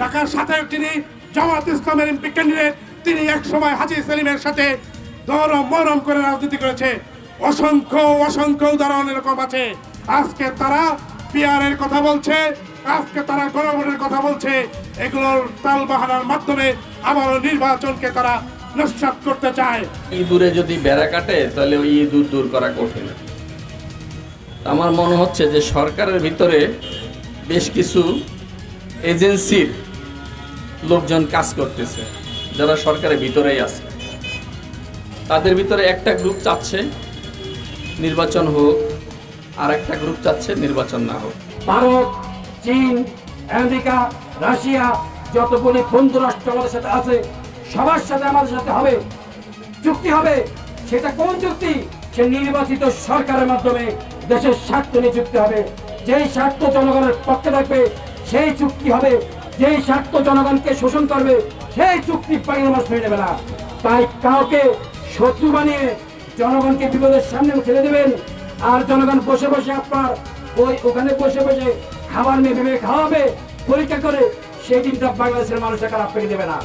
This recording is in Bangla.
ঢাকার সাথে তিনি জামাত ইসলামের এমপি ক্যান্ডিডেট। তিনি এক সময় হাজি সেলিমের সাথে দরম মরম করে রাজনীতি করেছে। অসংখ্য অসংখ্য উদাহরণ এরকম আছে। আজকে তারা পিয়ারের কথা বলছে, আজকে তারা গণভোটের কথা বলছে। এগুলোর তাল বাহানার মাধ্যমে আবারও নির্বাচনকে তারা নস্বাত করতে চায়। ইঁদুরে যদি বেড়া কাটে, তাহলে ওই ইঁদুর দূর করা কঠিন। আমার মনে হচ্ছে যে সরকারের ভিতরে বেশ কিছু এজেন্সির লোকজন কাজ করতেছে, যারা সরকারের ভিতরেই আছে। তাদের ভিতরে একটা গ্রুপ চাচ্ছে, নির্বাচন হোক, আর একটা গ্রুপ চাচ্ছে নির্বাচন না হোক। ভারত, চীন, আমেরিকা, রাশিয়া যতগুলি বন্ধু রাষ্ট্র আমাদের সাথে আছে, সবার সাথে আমাদের সাথে হবে। চুক্তি হবে। সেটা কোন চুক্তি? সে নির্বাচিত সরকারের মাধ্যমে দেশের স্বার্থ নিয়ে চুক্তি হবে। যেই স্বার্থ জনগণের পক্ষে থাকবে, সেই চুক্তি হবে যেই স্বার্থ জনগণকে শোষণ করবে, সেই চুক্তি মাস মেনে নেবে না। তাই কাউকে শত্রু বানিয়ে জনগণকে বিপদের সামনে ঠেলে দেবেন, আর জনগণ বসে বসে আপনার ওই ওখানে বসে বসে খাবার নিয়ে ভেবে খাওয়াবে, পরীক্ষা করে সেই দিনটা বাংলাদেশের মানুষ খারাপ পেয়ে দেবে না।